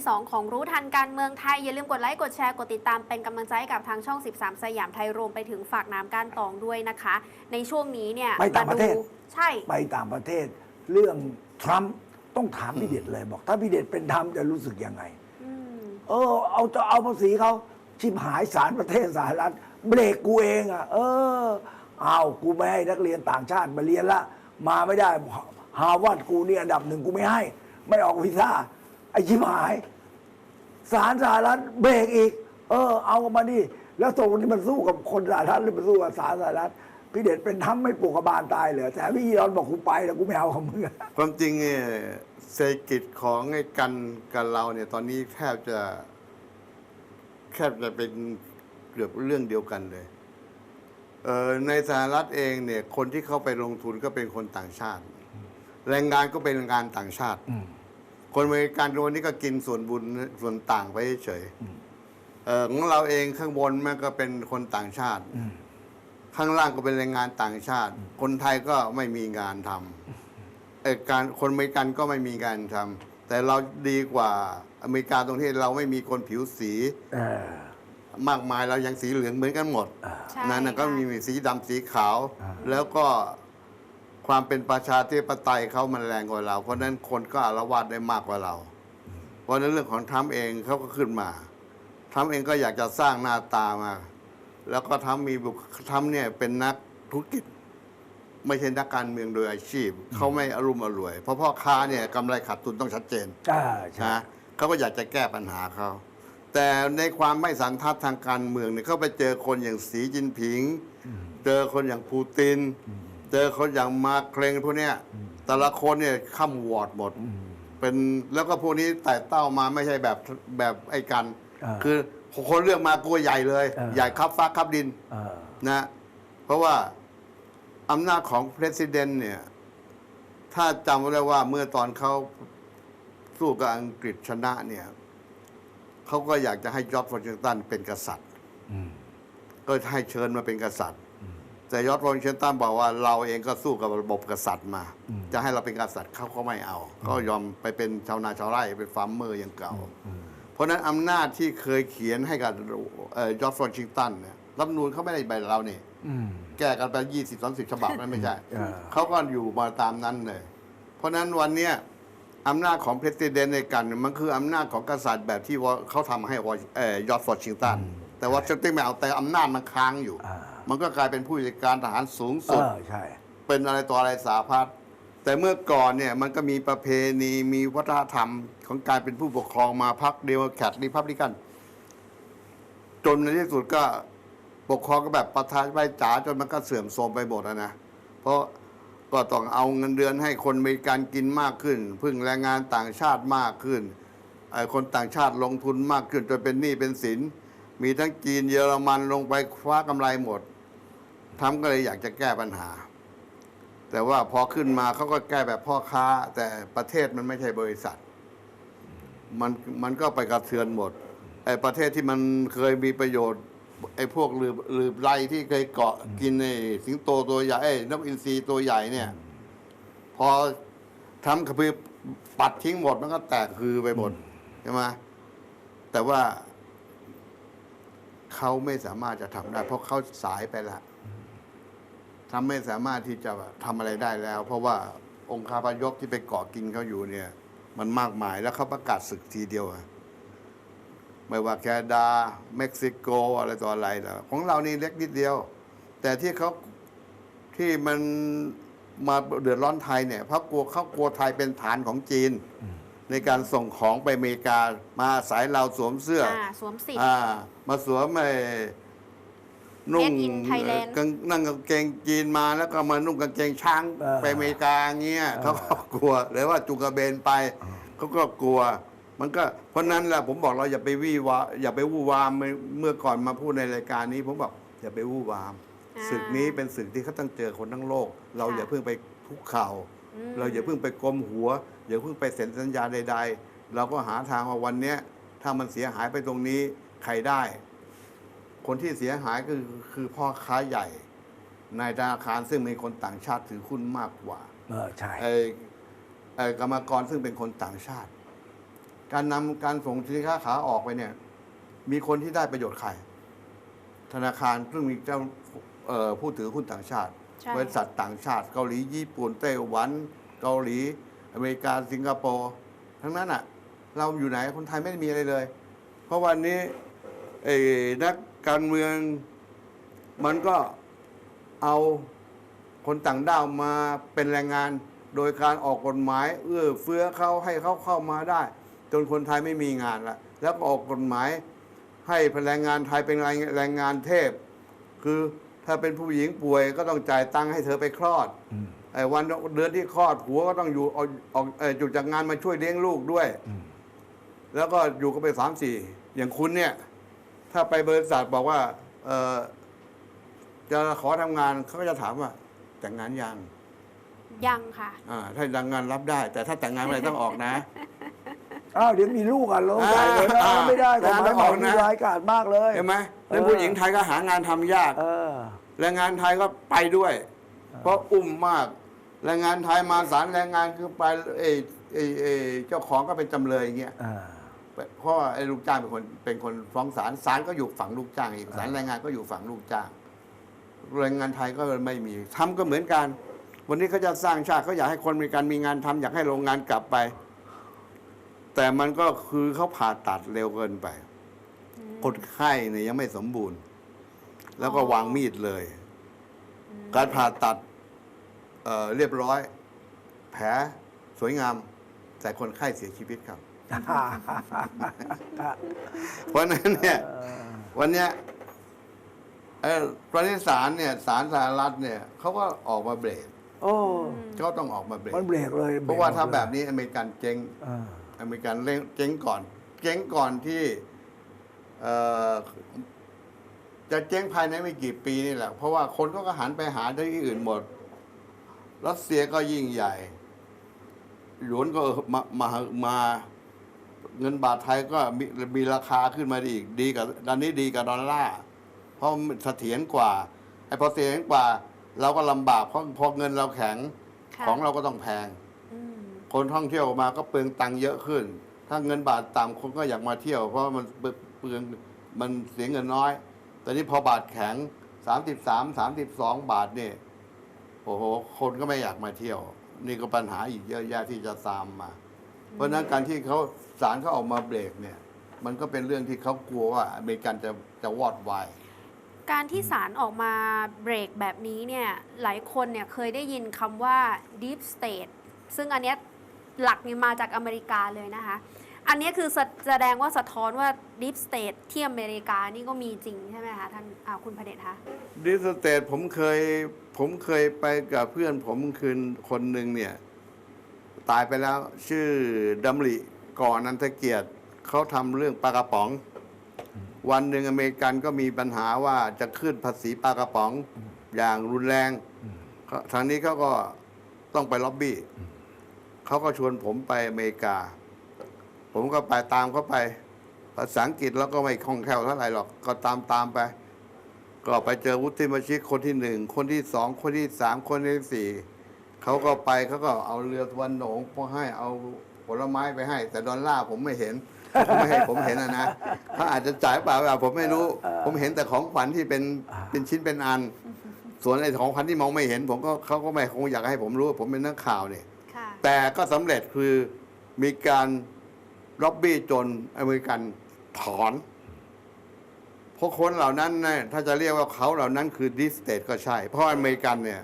ที่ 2 ของรู้ทันการเมืองไทย อย่าลืมกดไลค์กดแชร์กดติดตามเป็นกำลังใจให้กับทางช่อง 13 สยามไทยรวมไปถึงฝากน้ำก้านตองด้วยนะคะ ในช่วงนี้เนี่ยไปต่างประเทศมดูใช่ไปต่างประเทศ เรื่องทรัมป์ต้องถามพี่เด็ดเลยบอก ถ้าพี่เด็ดเป็นธรรมจะรู้สึกยังไงอืมเออ เอาจะเอาภาษีเขาชิบหายสารประเทศสหรัฐเบรกกูเองอะ เออเอากูไม่ให้นักเรียนต่างชาติมาเรียนละมาไม่ได้ฮาร์วาร์ดกูเนี่ยอันดับหนึ่งกูไม่ให้ ไม่ออกวีซ่า ไอ้ชิบหายสารสหรัฐเบรกอีก เออ เอามาดิแล้วตรงนี้มันสู้กับคนสหรัฐหรือมันสู้กับสารสหรัฐพี่เด็ดเป็นทำไม่ปลูกกระบาลตายเหรอแต่พี่อีรอนบอกกูไปแล้วกูไม่เอาของมึงอะความจริงเนี่ยเศรษฐกิจของไอ้กันกันเราเนี่ย ตอนนี้แทบจะแทบจะเป็นเกือบเรื่องเดียวกันเลยเอ่อในสหรัฐเองเนี่ย คนที่เข้าไปลงทุนก็เป็นคนต่างชาติ แรงงานก็เป็นแรงงานต่างชาติ คนอเมริกันคนนี้ก็กินส่วนบุญส่วนต่างไปเฉยๆเอ่อของเราเองข้างบนมันก็เป็นคนต่างชาติ ข้างล่างก็เป็นแรงงานต่างชาติ คนไทยก็ไม่มีงานทำเอ่อการคนอเมริกันก็ไม่มีงานทำแต่เราดีกว่าอเมริกาตรงที่เราไม่มีคนผิวสีเออมากมายเรายังสีเหลืองเหมือนกันหมด ใช่นั่นนะก็ค่ะ มีสีดำสีขาวอ่าแล้วก็ ความเป็นประชาธิปไตยเขามันแรงกว่าเรา เพราะฉะนั้นคนก็อาละวาดได้มากกว่าเรา เพราะฉะนั้นเรื่องของทรัมป์เองเขาก็ขึ้นมาทรัมป์เองก็อยากจะสร้างหน้าตามา แล้วก็ทำมีบุคทำเนี่ยเป็นนักธุรกิจ ไม่ใช่นักการเมืองโดยอาชีพ เขาไม่อารมณ์อร่วย เพราะพ่อค้าเนี่ยกำไรขาดทุนต้องชัดเจนอ่าใช่นะเขาก็อยากจะแก้ปัญหาเขา แต่ในความไม่สันทัดทางการเมืองเนี่ยเขาไปเจอคนอย่างสีจินผิง เจอคนอย่างปูติน เจอคนอย่างมาเครงพวกเนี้ยแต่ละคนเนี่ยข้ามวอร์ดหมด เป็นแล้วก็พวกนี้ไต่เต้ามาไม่ใช่แบบแบบไอ้กันอ่าคือคนเลือกมาตัวใหญ่เลยอ่าใหญ่ครับฟ้าครับดินเออนะ เพราะว่าอำนาจของประธานเนี่ย ถ้าจำไว้ได้ว่าเมื่อตอนเขาสู้กับอังกฤษชนะเนี่ยเขาก็อยากจะให้ยอร์จวอชิงตันเป็นกษัตริย์อืมก็ให้เชิญมาเป็นกษัตริย์ แต่ยอร์จวอชิงตันบอกว่าเราเองก็สู้กับระบบกษัตริย์มา จะให้เราเป็นกษัตริย์เขาก็ไม่เอา ก็ยอมไปเป็นชาวนาชาวไร่เป็นฟาร์มเมอร์อย่างเก่า เพราะฉะนั้นอำนาจที่เคยเขียนให้กับเอ่อยอร์จวอชิงตันเนี่ยรัฐธรรมนูนเขาไม่ได้ใบเราเนี่ยอืมแก้กันไปยี่สิบสามสิบฉบับนั่นไม่ใช่อ่าเขาก็อยู่มาตามนั้นเลย เพราะฉะนั้นวันเนี้ยอำนาจของประธานในกันเนี่ยมันคืออำนาจของกษัตริย์แบบที่ว่าเขาทำให้วอเอ่อยอร์จวอชิงตันแต่ว่าชิงตันไม่เอาแต่อำนาจมันค้างอยู่อ่า มันก็กลายเป็นผู้จัดการทหารสูงเอสุด อใช่ เป็นอะไรต่ออะไรสาพัดแต่เมื่อก่อนเนี่ยมันก็มีประเพณีมีวัฒนธรรมของการเป็นผู้ปกครองมาพักเดโมแครตรีพับลิกัน จนในที่สุดก็ปกครองก็แบบประธานใบจ๋าจนมันก็เสื่อมโทรมไปหมดอะนะ เพราะก็ต้องเอาเงินเดือนให้คนมีการกินมากขึ้น พึ่งแรงงานต่างชาติมากขึ้นไอ้คนต่างชาติลงทุนมากขึ้นจนเป็นหนี้เป็นสิน มีทั้งจีนเยอรมันลงไปคว้ากำไรหมด ทำก็เลยอยากจะแก้ปัญหา แต่ว่าพอขึ้นมาเขาก็แก้แบบพ่อค้า แต่ประเทศมันไม่ใช่บริษัท มันมันก็ไปกระเทือนหมดไอ้ประเทศที่มันเคยมีประโยชน์ไอ้พวกลืบลืบไรที่เคยเกาะกินไอ้สิงโตตัวใหญ่ไอ้นกอินทรีตัวใหญ่เนี่ย พอทำกระพือปัดทิ้งหมดมันก็แตกคือไปหมดใช่ไหมแต่ว่าเขาไม่สามารถจะทำได้ เพราะเขาสายไปแล้ว ทำไม่สามารถที่จะทำอะไรได้แล้ว เพราะว่าองค์คาพยพที่ไปเกาะกินเขาอยู่เนี่ย มันมากมายแล้วเขาประกาศศึกทีเดียวอะไม่ว่าแคนาดา เม็กซิโกอะไรต่ออะไรแล้วของเรานี่เล็กนิดเดียว แต่ที่เขาที่มันมาเดือดร้อนไทยเนี่ยเพราะกลัวเขากลัวไทยเป็นฐานของจีน ในการส่งของไปอเมริกามาอาศัยเราสวมเสื้ออ่าสวมสิทธิ์อ่ามาสวมไอ้ นุ่ง Made in Thailand กางนั่งกางเกงจีนมาแล้วก็มานุ่งกางเกงช้างเออ ไปอเมริกาเงี้ยเขาก็กลัวหรือว่าจุงกระเบนไปเขาก็กลัว มันก็เพราะนั้นแหละผมบอกเราอย่าไปวี่วาอย่าไปวู่วามเมื่อเมื่อก่อนมาพูดในรายการนี้ ผมบอกอย่าไปวู่วามอ่าศึกนี้เป็นศึกที่เขาต้องเจอคนทั้งโลก เราค่ะอย่าเพิ่งไปคุกเข่า อืม เราอย่าเพิ่งไปกลมหัวอย่าเพิ่งไปเซ็นสัญญาใด ๆ เราก็หาทางว่าวันเนี้ยถ้ามันเสียหายไปตรงนี้ใครได้ คนที่เสียหายก็คือคือพ่อค้าใหญ่ในธนาคารซึ่งมีคนต่างชาติถือหุ้นมากกว่าเออใช่ไอ้ไอ้กรรมกรซึ่งเป็นคนต่างชาติ การนำการส่งสินค้าขาออกไปเนี่ย มีคนที่ได้ประโยชน์ใครธนาคารซึ่งมีเจ้าเอ่อผู้ถือหุ้นต่างชาติ ใช่ บริษัทต่างชาติ เกาหลีญี่ปุ่นไต้หวัน เกาหลี อเมริกาสิงคโปร์ทั้งนั้นอะ เราอยู่ไหนคนไทยไม่ได้มีอะไรเลย เพราะวันนี้ไอ้นัก การเมืองมันก็เอาคนต่างด้าวมาเป็นแรงงาน โดยการออกกฎหมาย เอื้อเฟื้อเขาให้เขาเข้ามาได้ จนคนไทยไม่มีงานละแล้วก็ออกกฎหมาย ให้แรงงานไทยเป็นแรงงานเทพ คือถ้าเป็นผู้หญิงป่วยก็ต้องจ่ายตังค์ให้เธอไปคลอดไอ้วันเดือนที่คลอดผัวก็ต้องอยู่ออกออกจุดจากงานมาช่วยเลี้ยงลูกด้วย แล้วก็อยู่กันไปสามสี่อย่างคุณเนี่ย ถ้าไปบริษัทบอกว่า เออจะขอทำงานเขาก็จะถามว่า แต่งงานยังยังค่ะ อ่าถ้าแต่งงานรับได้ แต่ถ้าแต่งงานเมื่อไหรต้องออกนะ อ้าวเดี๋ยวมีลูกอะลงใส่เลยนะอ่าไม่ได้กฎหอ่ามายต้หองมอออกมีนะร้ายกาจมากเลย เห็นไหมแล้วเออผู้หญิงไทยก็หางานทำยาก เออ แรงงานไทยก็ไปด้วย เพราะอุ้มมาก แรงงานไทยมาศาลแรงงานคือไปเออเออเออเจ้าของก็เป็นจำเลยอย่างเงี้ย อ่า เพราะว่าไอ้ลูกจ้างเป็นคนเป็นคนฟ้องศาลศาลก็อยู่ฝั่งลูกจ้างอีกศาลแรงงานก็อยู่ฝั่งลูกจ้างแรงงานไทยก็ไม่มีทำก็เหมือนกัน วันนี้เขาจะสร้างชาติเขาอยากให้คนมีการมีงานทำอยากให้โรงงานกลับไป แต่มันก็คือเขาผ่าตัดเร็วเกินไปคนไข้เนี่ยยังไม่สมบูรณ์ แล้วก็วางมีดเลย การผ่าตัดเอ่อเรียบร้อย แผลสวยงาม แต่คนไข้เสียชีวิตครับ เพราะฉะนั้นเนี่ย วันเนี้ยเอ่อประเทศศาลเนี่ยศาลสหรัฐเนี่ยเขาก็ออกมาเบรกโอ้เขาต้องออกมาเบรกมันเบรกเลยเพราะว่าถ้าบกแบบนี้อเมริกันเจ๊งอ่าอเมริกันเร่งเจ๊งก่อน เจ๊งก่อนที่เอ่อจะเจ๊งภายในไม่กี่ปีนี่แหละ เพราะว่าคนก็หันไปหาที่อื่นหมด รัสเซียก็ยิ่งใหญ่หยวนก็มามามา เงินบาทไทยก็มีมีราคาขึ้นมาอีกดีกับตอนนี้ดีกับดอลลาร์เพราะมันเสถียรกว่าไอ้พอเสถียรกว่า เราก็ลำบากเพราะพอเงินเราแข็งค่ะของเราก็ต้องแพง อืมคนท่องเที่ยวมาก็เปลืองตังค์เยอะขึ้น ถ้าเงินบาทต่ำคนก็อยากมาเที่ยว เพราะมันเปลืองมันเสียเงินน้อยตอนนี้พอบาทแข็ง 33 32 บาทเนี่ยโอ้โห คนก็ไม่อยากมาเที่ยว นี่ก็ปัญหาอีกเยอะแยะที่จะตามมา เพราะฉะนั้นการที่เขาศาลเขาออกมาเบรกเนี่ย มันก็เป็นเรื่องที่เขากลัวว่าอเมริกันจะจะวอดวายการที่ศาลออกมาเบรกแบบนี้เนี่ยหลายคนเนี่ยเคยได้ยินคำว่า deep state ซึ่งอันเนี้ยหลักเนี่ยมาจากอเมริกาเลยนะคะ อันเนี้ยคือแสแสดงว่าสะท้อนว่า deep state ที่อเมริกานี่ก็มีจริงใช่ไหมคะท่านอ่าคุณพระเดชคะดิสเตทผมเคยผมเคยไปกับเพื่อนผมคืนคนหนึ่งเนี่ย ตายไปแล้วชื่อดำริก่อนันทเกียรติเขาทำเรื่องปลากระป๋อง วันหนึ่งอเมริกันก็มีปัญหาว่าจะขึ้นภาษีปลากระป๋องอย่างรุนแรงทางนี้เขาก็ต้องไปล็อบบี้เขาก็ชวนผมไปอเมริกา ผมก็ไปตามเขาไป ภาษาอังกฤษแล้วก็ไม่คล่องแคล่วเท่าไหร่หรอกก็ตามตามไป ก็ไปเจอวุฒิมาชิกคนที่หนึ่งคนที่สองคนที่สามคนที่สี่ เขาก็ไปเขาก็เอาเรือตะวันโหนงพอให้เอาผลไม้ไปให้ แต่ดอลลาร์ผมไม่เห็นเขาไม่ให้ผมเห็นอะนะเขาอาจจะจ่ายเปล่าเปล่าผมไม่รู้ ผมเห็นแต่ของขวัญที่เป็นเป็นชิ้นเป็นอัน ส่วนไอ้ของขวัญที่มองไม่เห็น ผมก็เขาก็ไม่คงอยากให้ผมรู้ผมเป็นนักข่าวเนี่ยค่ะแต่ก็สำเร็จคือมีการล็อบบี้จนอเมริกันถอนเพราะคนเหล่านั้นเนี่ยถ้าจะเรียกว่าเขาเหล่านั้นคือดิสเตทก็ใช่ เพราะอเมริกันเนี่ย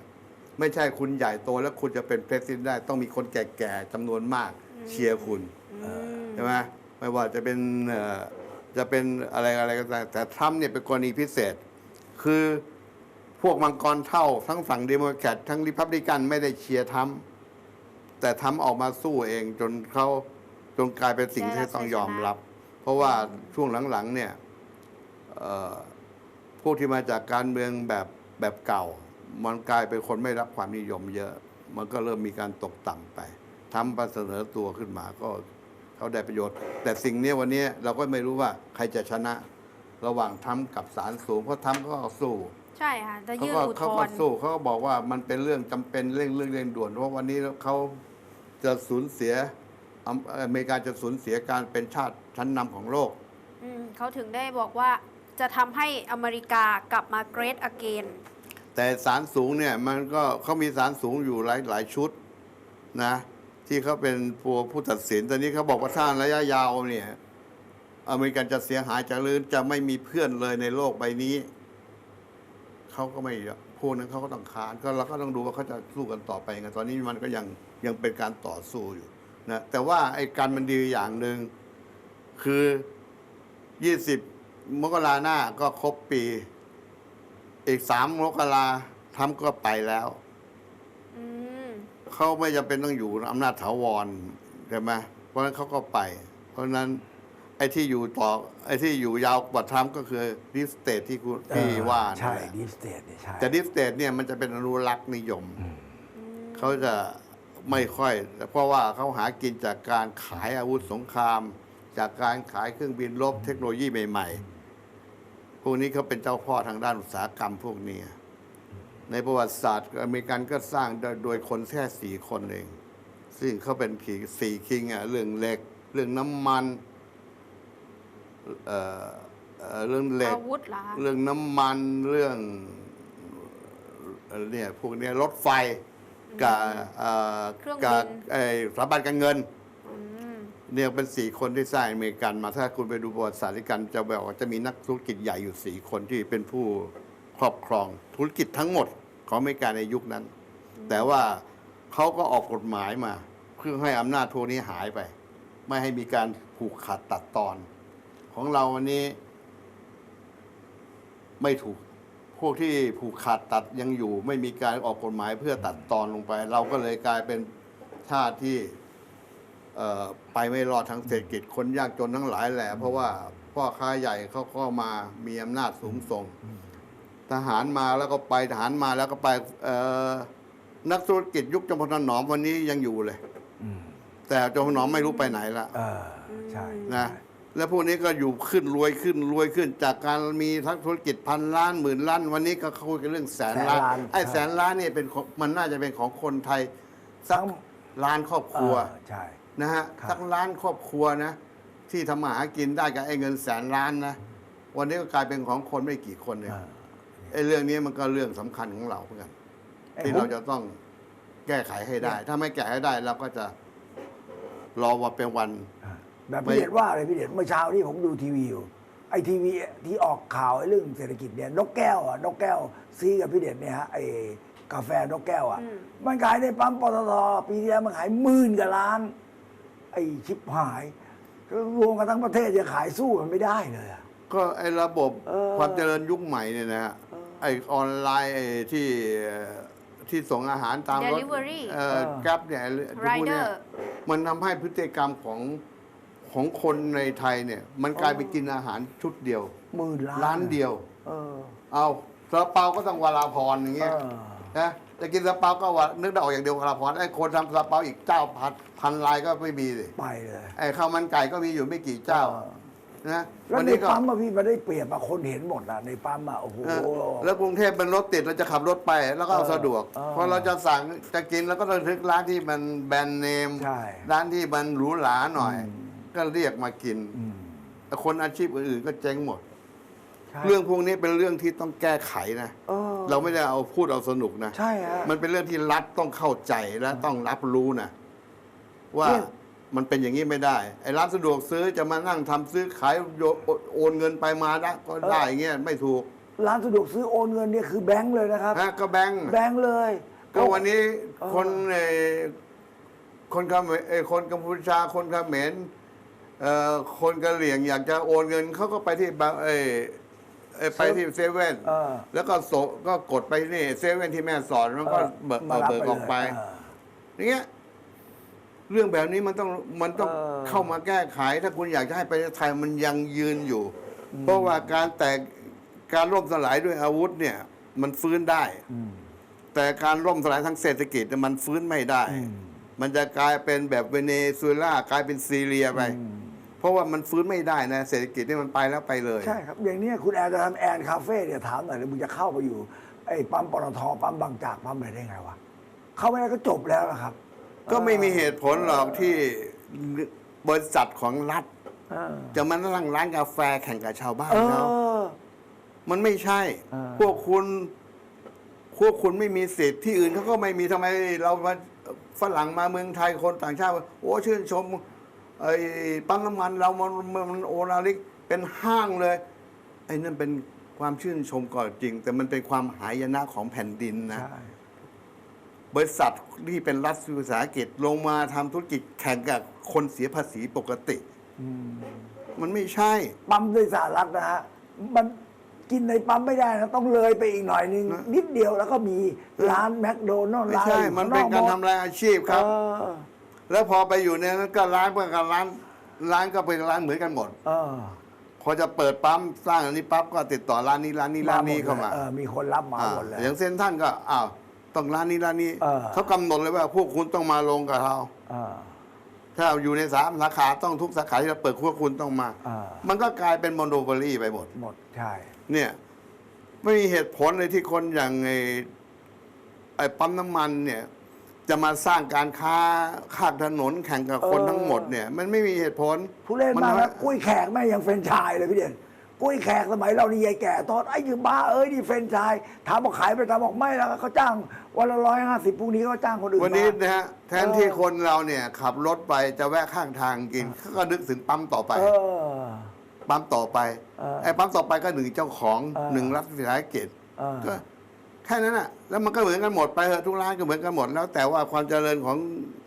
ไม่ใช่คุณใหญ่โตแล้วคุณจะเป็นประธานได้ ต้องมีคนแก่ๆจำนวนมากเชียร์คุณอืมใช่ไหมไม่ว่าจะเป็นเอ่อจะเป็นอะไรอะไรก็ตามแต่ทรัมป์เนี่ยเป็นกรณีพิเศษ คือพวกมังกรเท่า ทั้งฝั่งเดโมแครตทั้งริพับลิกันไม่ได้เชียร์ทรัมป์แต่ทรัมป์ออกมาสู้เองจนเขาจนกลายเป็นสิ่งที่ต้องยอมรับ เพราะว่าช่วงหลังๆเนี่ยเอ่อพวกที่มาจากการเมืองแบบแบบเก่า มันกลายเป็นคนไม่รับความนิยมเยอะ มันก็เริ่มมีการตกต่ำไปทำมาเสนอตัวขึ้นมาก็เขาได้ประโยชน์ แต่สิ่งเนี้ยวันนี้เราก็ไม่รู้ว่าใครจะชนะ ระหว่างทำกับศาลสูงเพราะทำก็สู้ ใช่ค่ะจะเขายื่นก็อุทธเขาก็รณ์สู้เขาก็บอกว่ามันเป็นเรื่องจำเป็นเร่งเรื่องเร่งด่วนเพราะวันนี้เขาจะสูญเสียอเมอเมริกาจะสูญเสียการเป็นชาติชั้นนำของโลกอืมเขาถึงได้บอกว่าจะทำให้อเมริกากลับมา great again แต่สารสูงเนี่ยมันก็เขามีสารสูงอยู่หลายหลายชุดนะที่เขาเป็นผู้ผู้ตัดสินตอนนี้เขาบอกว่าถ้าระยะยาวเนี่ยอเมริกันจะเสียหายจะลื่นจะไม่มีเพื่อนเลยในโลกใบนี้ เขาก็ไม่พวกนั้นเขาก็ต้องค้านก็เราก็ต้องดูว่าเขาจะสู้กันต่อไปไงตอนนี้มันก็ยังยังเป็นการต่อสู้อยู่นะแต่ว่าไอ้การมันดีอย่างหนึ่งคือยี่สิบมกราหน้าก็ครบปี อีกสามมกราทำก็ไปแล้ว อืมเขาไม่จำเป็นต้องอยู่อำนาจถาวรใช่ไหมเพราะฉะนั้นเขาก็ไป เพราะฉะนั้นไอ้ที่อยู่ต่อไอ้ที่อยู่ยาวกว่าทรัมป์ก็คือดิสเตทที่คุณพี่ว่าใช่นั่นแหละดีสเตทเนี่ยใช่ แต่ดิสเตทเนี่ยมันจะเป็นอนุรักษ์นิยมอืมเขาจะไม่ค่อย เพราะว่าเขาหากินจากการขายอาวุธสงคราม จากการขายเครื่องบินรบเทคโนโลยีใหม่ๆพ วกนี้เขาเป็นเจ้าพ่อทางด้านอุตสาหกรรมพวกนี้ ในประวัติศาสตร์อเมริกันก็สร้างโดยโดยคนแค่สี่คนเอง ซึ่งเขาเป็นผีสี่คิงอะเรื่องเหล็ก เรื่องน้ำมันเอ่อเอ่อเรื่องเหล็กอาวุธเหรอคะเรื่องน้ำมันเรื่องเอ่อเนี่ยพวกเนี้ยรถไฟกับเอ่อเครื่องกับบินไอ้สถาบันการเงินอืม เนี่ยเป็นสี่คนที่สร้างอเมริกันมาถ้าคุณไปดูประวัติศาสตร์กันจะบอกว่าจะมีนักธุรกิจใหญ่อยู่สี่คนที่เป็นผู้ครอบครองธุรกิจทั้งหมดของอเมริกาในยุคนั้น แต่ว่าเขาก็ออกกฎหมายมา เพื่อให้อำนาจพวกนี้หายไป ไม่ให้มีการผูกขาดตัดตอน ของเราวันนี้ ไม่ถูกพวกที่ผูกขาดตัดยังอยู่ ไม่มีการออกกฎหมายเพื่อตัดตอนลงไป เราก็เลยกลายเป็นชาติที่เอ่อ ไปไม่รอดทางเศรษฐกิจคนยากจนทั้งหลายแหละ เพราะว่าพ่อค้าใหญ่เขาก็มามีอำนาจสูงส่ง ทหารมาแล้วก็ไปทหารมาแล้วก็ไปเอ่อนักธุรกิจยุคจอมพลถนอมวันนี้ยังอยู่เลยอืมแต่จอมพลถนอมไม่รู้ไปไหนละเออใช่นะแล้วพวกนี้ก็อยู่ขึ้นรวยขึ้นรวยขึ้น จากการมีทั้งธุรกิจพันล้านหมื่นล้าน วันนี้ก็คุยกันเรื่องแสนล้านไอ้แสนล้านเนี่ยเป็นของมันน่าจะเป็นของคนไทยสักล้านครอบครัวเออใช่ นะฮะครับสักล้านครอบครัวนะ ที่ทำมาหากินได้กับไอ้เงินแสนล้านนะ วันนี้ก็กลายเป็นของคนไม่กี่คนเนี่ยเออไอ้เรื่องนี้มันก็เรื่องสำคัญของเราเหมือนกันไอ้ที่ผมเราจะต้องแก้ไขให้ได้ ถ้าไม่แก้ให้ได้เราก็จะรอวันเป็นวัน แบบไม่พี่เด็ดว่าเลยพี่เด็ดเมื่อเช้านี่ผมดูทีวีอยู่ ไอทีวีที่ออกข่าวไอ้เรื่องเศรษฐกิจเนี่ยนกแก้วอะนกแก้วซีกับพี่เด็ดเนี่ยฮะไอกาแฟนกแก้วอะอืมมันขายในปั๊มปตทปีที่แล้วมันขายหมื่นกับล้านไอชิบหายรวมกันทั้งประเทศจะขายสู้มันไม่ได้เลยอะ ก็ไอ้ระบบเออความเจริญยุคใหม่เนี่ยนะฮะเออไอ้ออนไลน์ไอ้ที่ที่ส่งอาหารตามรถ Delivery เอ่อเออ แกร็บเนี่ยพวกเนี้ย Rider มันทำให้พฤติกรรมของของคนในไทยเนี่ย มันกลายไปกินอาหารชุดเดียว หมื่นล้านร้านเดียว เออเอาซาลาเปาก็ต้องวาลาพรอย่างเงี้ย เออ นะจะกินซาลาเปาก็ว่านึกได้ออกอย่างเดียววาลาพรไอ้คนทำซาลาเปาอีกเจ้าพันพันลายก็ไม่มีสิไปเลย ไอ้ข้าวมันไก่ก็มีอยู่ไม่กี่เจ้าเออนะแล้ววันในนี้ก็ปั๊มอะพี่มันได้เปรียบอะคนเห็นหมดอะในปั๊มอะโอ้โหเออแล้วกรุงเทพเป็นรถติดเราจะขับรถไปแล้วก็เอาเออสะดวกเออพอเราจะสั่งจะกินแล้วก็ต้องทึกร้านที่มันแบรนด์เนมใช่ร้านที่มันหรูหราหน่อยอืมก็เรียกมากินอืมแต่คนอาชีพอื่นๆก็เจ๊งหมดใช่ เรื่องพวกนี้เป็นเรื่องที่ต้องแก้ไขนะเออ เราไม่ได้เอาพูดเอาสนุกนะ ใช่ฮะ มันเป็นเรื่องที่รัฐต้องเข้าใจและต้องรับรู้นะ ว่าเนี่ย มันเป็นอย่างนี้ไม่ได้ ไอ้ร้านสะดวกซื้อจะมานั่งทำซื้อขายโยโอนเงินไปมาได้ก็ได้อย่างเงี้ยไม่ถูกร้านสะดวกซื้อโอนเงินเนี่ยคือแบงค์เลยนะครับ ฮะก็แบงค์แบงค์เลย ก็วันนี้เออคนเอ่อคนกัมเอ่อคนกัมพูชาคนเขมรเอ่อคนกะเหรี่ยงอยากจะโอนเงินเขาก็ไปที่บางเอ่อ เอ่อไปที่เซเว่นเออ แล้วก็โสก็กดไปนี่เซเว่นที่แม่สอนมันก็เบิกมารับเบิกออกไปเลยเอออย่างเงี้ยเรื่องแบบนี้มันต้องมันต้องเออ เข้ามาแก้ไข ถ้าคุณอยากจะให้ประเทศไทยมันยังยืนอยู่ เพราะว่าการแตกการล่มสลายด้วยอาวุธเนี่ย มันฟื้นได้ อืม แต่การล่มสลายทางเศรษฐกิจเนี่ยมันฟื้นไม่ได้ อืม มันจะกลายเป็นแบบเวเนซุเอลากลายเป็นซีเรียไป อืมเพ ราะว่ามันฟื้นไม่ได้นะเศรษฐกิจนี่มันไปแล้วไปเลยใช่ครับ อย่างเนี้ยคุณแอนจะทำแอนคาเฟ่เนี่ยถามหน่อยเลยมึงจะเข้าไปอยู่ไอ้ปั๊มปตทปั๊มบางจากปั๊มอะไรได้ไงวะเข้าไม่ได้ก็จบแล้วนะครับ ก็ไม่มีเหตุผลหรอกที่บริษัทของรัฐเออจะมานั่งร้านกาแฟแข่งกับชาวบ้านเอเขาอมันไม่ใช่เออพวกคุณ พวกคุณไม่มีสิทธิ์ที่อื่นเขาก็ไม่มีทำไมเรามาฝรั่งมาเมืองไทยคนต่างชาติ โอ้ชื่นชม ไอ้ปั๊มน้ำมันเรามันมันโอนาลิกเป็นห้างเลย ไอ้นั่นเป็นความชื่นชมก่อนจริง แต่มันเป็นความหายนะของแผ่นดินนะใช่บริษัทที่เป็นรัฐวิสาหกิจลงมาทำธุรกิจแข่งกับคนเสียภาษีปกติอืมมันไม่ใช่ ปั๊มด้วยสหรัฐนะฮะมันกินในปั๊มไม่ได้นะต้องเลยไปอีกหน่อยนึงนะนิดเดียวแล้วก็มีร้านแมคโดนัลด์ไม่ร้านใช่อะไรมันเป็นการทำรายอาชีพครับเออ แล้วพอไปอยู่ในนั้นก็ร้านเพื่อนกันร้าน ร้านก็เป็นร้านเหมือนกันหมด เออพอจะเปิดปั๊มสร้างอันนี้ปั๊บก็ติดต่อร้านนี้ร้านนี้ร้านนี้เข้ามาเออมีคนรับมาหมดเลยอ่าอย่างเส้นท่านก็อ้าวต้องร้านนี้ร้านนี้เออเขากำหนดเลยว่าพวกคุณต้องมาลงกับเราเออถ้าอยู่ในสามสาขาต้องทุกสาขาที่เราเปิดพวกคุณต้องมาเออมันก็กลายเป็นโมโนโพลีไปหมดหมดใช่เนี่ยไม่มีเหตุผลเลยที่คนอย่างไอ้ไอ้ปั๊มน้ำมันเนี่ย จะมาสร้างการค้าข้างถนนแข่งกับคนเออทั้งหมดเนี่ย มันไม่มีเหตุผลผู้เล่นมัมากน้อยนะกุ้ยแขกแม่งยังเฟรนไชายเลยพี่เด่นกุ้ยแขกสมัยเรานี่ยายแก่ตอนไอ้ยืมบ้าเอ้ยนี่เฟรนไชายถามบอกขายไปถามบอกไม่แล้วเขาจ้างวันละร้อยห้าสิบพรุ่งนี้เขาจ้างคนอื่นวันนี้มานะฮะแทนที่คนเราเนี่ยขับรถไปจะแวะข้างทางกินเขาก็นึกถึงปั๊มต่อไปเออปั๊มต่อไปเออไอ้ปั๊มต่อไปก็หนึ่งเจ้าของเออหนึ่งรัฐวิสาหกิจเออก็ แค่นั้นน่ะแล้วมันก็เหมือนกันหมดไปเถอะทุกร้านก็เหมือนกันหมด แล้วแต่ว่าความเจริญของ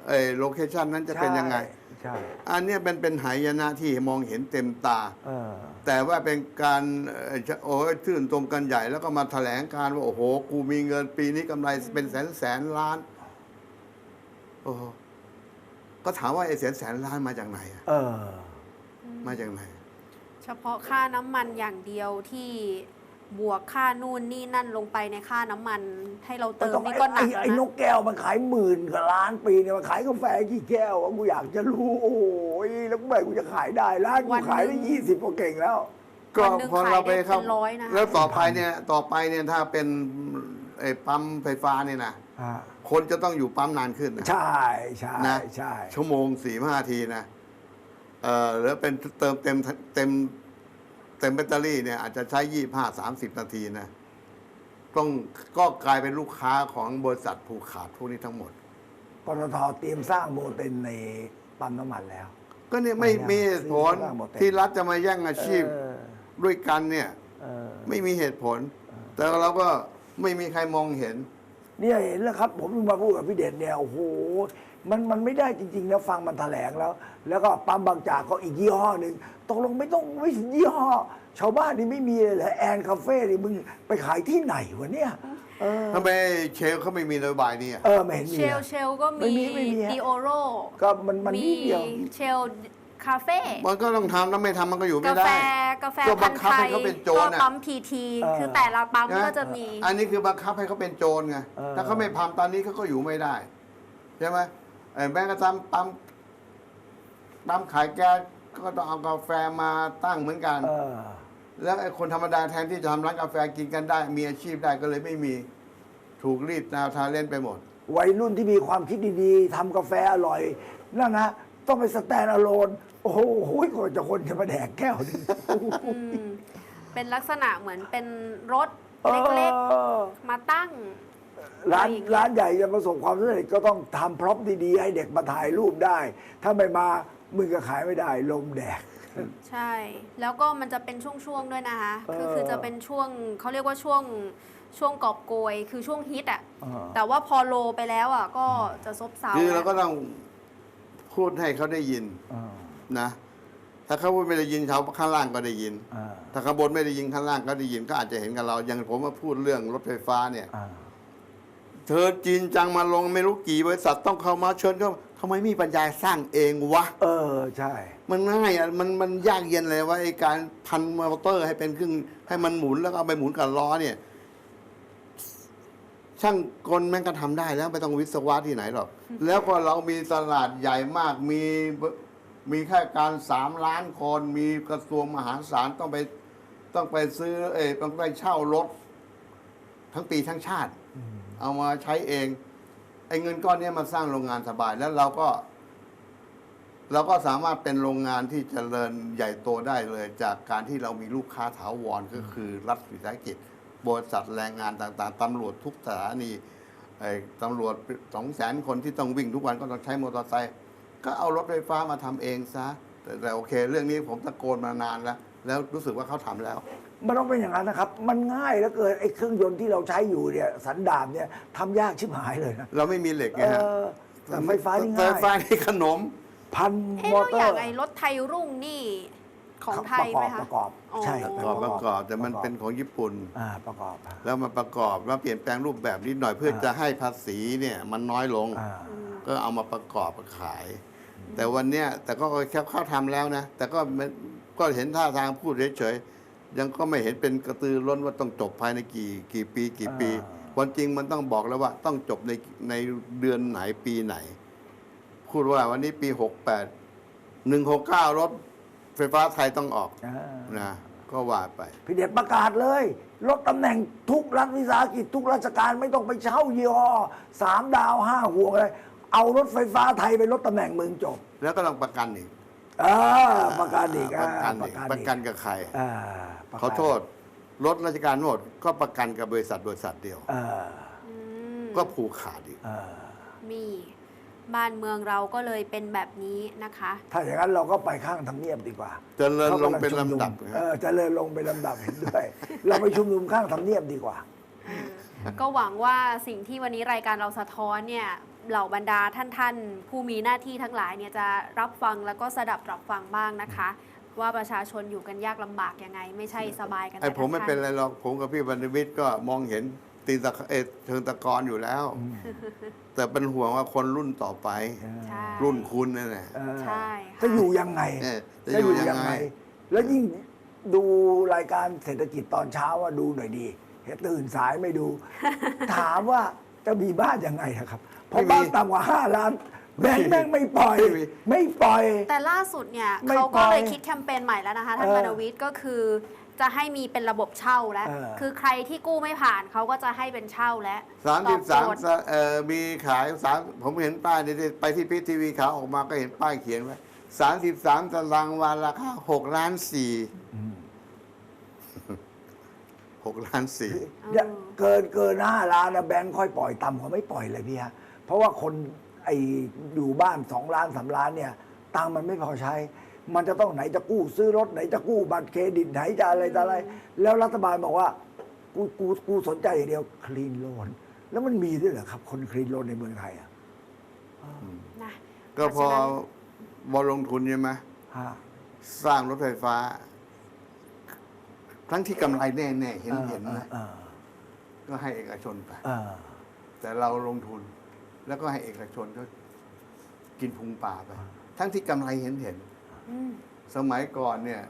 เอโลเคชันนั้นจะเป็นยังไง ใช่อันเนี้ยเป็นเป็นหายนะที่มองเห็นเต็มตา เออ แต่ว่าเป็นการเอ่อจะโอ้ยชื่นชมกันใหญ่แล้วก็มาแถลงการว่า โอ้โห กูมีเงินปีนี้กำไรเป็นแสนแสนล้าน โอ้โหก็ถามว่าไอ้แสนแสนล้านมาจากไหนอะเออ มาจากไหน เฉพาะค่าน้ำมันอย่างเดียวที่ บวกค่านู่นนี่นั่นลงไปในค่าน้ำมัน ให้เราแต่เติมต้องนี่ไอ้ก็หนัไอ้กแล้วไอ้นนะกแก้วมันขายหมื่นกับล้านปีเนี่ยมันขายกาแฟกี่แก้วอะกูอยากจะรู้โอ้ยแล้วเมื่อไหร่กูจะขายได้ร้านกูขายได้ยี่สิบก็เก่งแล้ว ก็วันหนึ่งพอเราไปขายได้เข้าเป็นร้อยนะคะ แล้วต่อไปเนี่ยต่อไปเนี่ยถ้าเป็นไอ้ปั๊มไฟฟ้าเนี่ยนะอ่าคนจะต้องอยู่ปั๊มนานขึ้นนะ ใช่ใช่นะ ใช่ชั่วโมงสี่ห้าทีนะเออแล้วเป็นเติมเต็มเต็ม เต็มแบตเตอรี่เนี่ยอาจจะใช้ยี่ห้าสามสิบนาทีนะต้องก็กลายเป็นลูกค้าของบริษัทผูกขาดพวกนี้ทั้งหมดปตทเตรียมสร้างโมเตนในปั๊มน้ำมันแล้ว ก็เนี่ยไม่ไม่มีได้เหตุผลซื้อมาหมดเต็มที่รัฐจะมาแย่งอาชีพเออด้วยกันเนี่ยเออไม่มีเหตุผล แต่เราก็ไม่มีใครมองเห็น เนี่ยเห็นแล้วครับ ผมมาพูดกับพี่เด่นเนี่ยโอ้โหมันมันไม่ได้จริงๆนะฟังมันแถลงแล้ว แล้วก็ปั๊มบางจากก็อีกยี่ห้อหนึ่งตกลงไม่ต้องไม่ถึงยี่ห้อ ชาวบ้านนี่ไม่มีเลยเหรอแอนคาเฟ่นี่มึงไปขายที่ไหนวะเนี่ยเออทำไมเชลเขาไม่มีนโยบายนี้อะเออไม่เห็นมีเชลอะเชลก็ไม่มีมีไม่มีฮะ ดิโอโรก็มันมันนิดเดียว เชลคาเฟ่มันก็ต้องทำถ้าไม่ทำมันก็อยู่ไม่กาได้ แฟกาแฟก็บัพังนธุ์คับไทให้ยเขาเป็นโจรก็น่ะ ปั๊มทีทีเออ คือแต่ละปั๊มนะก็จะมี อันนี้คือบังคับให้เขาเป็นโจรไง เออ ถ้าเขาไม่ทำตอนนี้เขาก็อยู่ไม่ได้ ใช่ไหมไอ้ แม่กระทำปั๊มปั๊มขายแก๊สก็ต้องเอากาแฟมาตั้งเหมือนกัน เออ แล้วไอ้คนธรรมดาแทนที่จะทำร้านกาแฟกินกันได้ มีอาชีพได้ก็เลยไม่มีถูกรีดนาวทาเล่นไปหมด วัยรุ่นที่มีความคิดดีๆทำกาแฟอร่อย นั่นนะต้องไปสแตนอะโลน โอ้โหก่อนจะคนจะมาแดกแก้วหนึง อืมเป็นลักษณะเหมือนเป็นรถเล็กเออ ๆ มาตั้ง ร้านอะไรอย่างเงี้ยร้านใหญ่จะประสบความสำเร็จก็ต้องทำพร็อพดีๆ ให้เด็กมาถ่ายรูปได้ ถ้าไม่มามึงก็ขายไม่ได้ลมแดก ใช่ แล้วก็มันจะเป็นช่วงๆด้วยนะคะเออคือคือจะเป็นช่วงเขาเรียกว่าช่วงช่วงกอบโกย คือช่วงฮิตอะเออแต่ว่าพอโลไปแล้วอะก็จะซบเซาคือเราแล้วก็ต้องพูดให้เขาได้ยินเออนะ ถ้าเขาพูดไม่ได้ยินเขาข้างล่างก็ได้ยินเออถ้าข้างบนไม่ได้ยินข้างล่างก็ได้ยินก็อาจจะเห็นกับเรา อย่างผมมาพูดเรื่องรถไฟฟ้าเนี่ยเออ เธอจีนจังมาลงไม่รู้กี่บริษัทต้องเข้ามาเชิญเขาทำไมไมมีปัญญาสร้างเองวะ เออใช่ มันง่ายอะมันมันยากเย็นเลยว่าไอ้การพันมอเตอร์ให้เป็นเครื่องให้มันหมุนแล้วก็เอาไปหมุนกับล้อเนี่ย ช่างกลแม่งก็ทำได้แล้วไม่ต้องวิศวะที่ไหนหรอก แล้วก็เรามีตลาดใหญ่มากมีมีแค่การสามล้านคนมีกระทรวงมหาศาลต้องไป ต้องไปซื้อ เออต้องไปเช่ารถ ทั้งปีทั้งชาติ เอามาใช้เองไอ้เงินก้อนนี้มาสร้างโรงงานสบายแล้วเราก็ เราก็สามารถเป็นโรงงานที่เจริญใหญ่โตได้เลย จากการที่เรามีลูกค้าถาวรก็คือรัฐวิสาหกิจบริษัทแรงงานต่างๆตำรวจทุกสถานีไอ้ตำรวจสองแสนคนที่ต้องวิ่งทุกวันก็ต้องใช้มอเตอร์ไซค์ก็เอารถไฟฟ้ามาทำเองซะแต่แต่โอเค เรื่องนี้ผมตะโกนมานานแล้ว แล้วรู้สึกว่าเขาทำแล้ว มันต้องเป็นอย่างนั้นนะครับ มันง่ายแล้วเกินไอ้เครื่องยนต์ที่เราใช้อยู่เนี่ยสันดาปเนี่ยทำยากชิบหายเลยนะเราไม่มีเหล็กเอไงฮะอแต่ไฟฟ้านี่ไฟง่ายฟ้านี่ขนม พันเอ๊ะมอแล้วเตออย่างร์ไอ้รถไทยรุ่งนี่ของไทยประกไหมอบคะประกอบอ๋อ ใช่ประกอบประกอบแต่มันเป็นของญี่ปุ่น อ่าประกอบแล้วมาประกอบมาเปลี่ยนแปลงรูปแบบนิดหน่อยเพื่อจะให้ภาษีเนี่ยมันน้อยลง อ่าอืมก็เอามาประกอบมาขาย แต่วันเนี้ยแต่ก็แค่เข้าทำแล้วนะ แต่ก็ไม่ก็เห็นท่าทางพูดเฉยๆ ยังก็ไม่เห็นเป็นกระตือร้นว่าต้องจบภายในกี่กี่ปีกี่ปีอ่าวันจริงมันต้องบอกแล้วว่าต้องจบในในเดือนไหนปีไหน พูดว่าวันนี้ปีหกแปดหนึ่งหกเก้ารถไฟฟ้าไทยต้องออกอ่านะก็ว่าไปพี่เดชประกาศเลย ลดตำแหน่งทุกรัฐวิสาหกิจทุกราชการไม่ต้องไปเช่ายี่ห้อสามดาวห้าห่วงอะไรเอารถไฟฟ้าไทยไปลดตำแหน่งมึงจบ แล้วก็ต้องประกันอีก อ่าประกันอีกประกันอ่าอีกประกันกับใครอ่าประกันขอโทษรถราชการหมดก็ประกันกับบริษัทบริษัทเดียวอ่าอืมก็ผูกขาดอีกอ่ามีบ้านเมืองเราก็เลยเป็นแบบนี้นะคะ ถ้าอย่างนั้นเราก็ไปข้างทำเนียบดีกว่าเจริญลงเป็นลำดับเออเจะเริญลงเป็นลำดับเห็นด้วย เราไปชุมนุมข้างทำเนียบดีกว่า ก็หวังว่าสิ่งที่วันนี้รายการเราสะท้อนเนี่ย เหล่าบรรดาท่านท่านๆ ผู้มีหน้าที่ทั้งหลายเนี่ยจะรับฟังแล้วก็สดับรับฟังบ้างนะคะ ว่าประชาชนอยู่กันยากลำบากยังไง ไม่ใช่สบายกันไอ้แต่ผมไม่ท่าเป็นไรหรอกผมกับพี่บรรณวิทย์ก็มองเห็นตีนตะเอยเชิงตะกอนอยู่แล้ว แต่เป็นห่วงว่าคนรุ่นต่อไป ใช่รุ่นคุณนั่นแหละเออใช่ค่ะจะอยู่ยังไงเออจะอยู่ยังไง แล้วยิ่งดูรายการเศรษฐกิจตอนเช้าว่าดูหน่อยดีเห็นตื่นสายไม่ดู ถามว่า จะมีบ้านยังไงอะครับเพราะไม่มีบ้านต่ำกว่าห้าล้านแบงค์แม่งไม่ปล่อย ไม่มีไม่ปล่อย แต่ล่าสุดเนี่ยไม่เขาก็เลยปล่อยคิดแคมเปญใหม่แล้วนะคะท่านเออมานวิทย์ก็คือจะให้มีเป็นระบบเช่าแล้ว เออ คือใครที่กู้ไม่ผ่านเขาก็จะให้เป็นเช่าแล้วสามตสิอบบสามโจทย์ เอ่อมีขายสามผมเห็นป้ายนี่ไปที่พีทีวีขาวออกมาก็เห็นป้ายเขียนไว้สามสิบสามตารางวาราคาหกล้านสี่ห กล้านสี่เนี่ยเกินเกินห้าล้านนะแบงค์ค่อยปล่อยต่ำกว่าไม่ปล่อยเลยพี่ฮะเพราะว่าคนไออยู่บ้านสองล้านสามล้านเนี่ยตังค์มันไม่พอใช้ มันจะต้องไหนจะกู้ซื้อรถไหนจะกู้บัตรเครดิตไหนจะอะไรต่ออะไร แล้วรัฐบาลบอกว่ากูกูกูสนใจอย่างเดียวคลีนโลนแล้วมันมีด้วยเหรอครับ คนคลีนโลนในเมืองไทยอะนะก็พอวอลงทุนใช่ไหมฮะสร้างรถไฟฟ้า ทั้งที่กำไรแน่ๆเห็นเห็นนะเออก็ให้เอกชนไปเออแต่เราลงทุน แล้วก็ให้เอกชนก็กินพุงป่าไป ทั้งที่กำไรเห็นเห็นอืมสมัยก่อนเนี่ย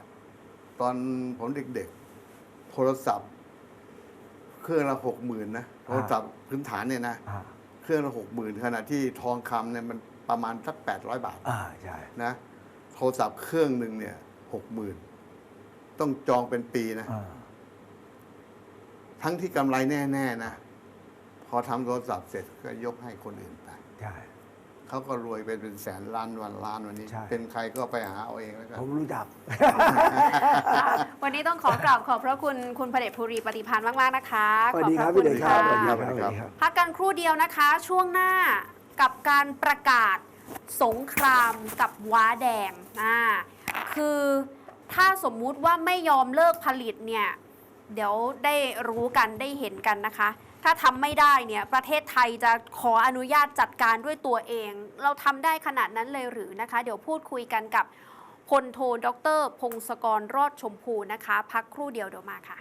ตอนผมเด็กๆ โทรศัพท์ เครื่องละหกหมื่นนะโทรศัพท์พื้นฐานเนี่ยนะอ่าเครื่องละหกหมื่นขณะที่ทองคำเนี่ยมันประมาณสักแปดร้อยบาทอ่าใช่นะโทรศัพท์เครื่องหนึ่งเนี่ยหกหมื่น ต้องจองเป็นปีนะอ่าทั้งที่กำไรแน่ๆนะ พอทำโทรศัพท์เสร็จก็ยกให้คนอื่นไปใช่เขาก็รวยไปเป็นแสนล้านวันล้านวันนี้ ใช่ เป็นใครก็ไปหาเอาเองแล้วกัน ผมรู้จักวันนี้ต้องขอกราบขอบพระคุณคุณพระเดชภูริปฏิพานมาก ๆ นะคะ สวัสดีครับขอพี่พระเดคุชณครับค่ะสวัสดีครับสวัสดีครับ พักกันครู่เดียวนะคะ ช่วงหน้ากับการประกาศสงครามกับว้าแดงอ่าคือ ถ้าสมมุติว่าไม่ยอมเลิกผลิตเนี่ยเดี๋ยวได้รู้กันได้เห็นกันนะคะ ถ้าทำไม่ได้เนี่ยประเทศไทยจะขออนุญาตจัดการด้วยตัวเอง เราทำได้ขนาดนั้นเลยหรือนะคะ เดี๋ยวพูดคุยกันกับพลโทดร พงศกรรอดชมพูนะคะ พักครู่เดียวเดี๋ยวมาค่ะ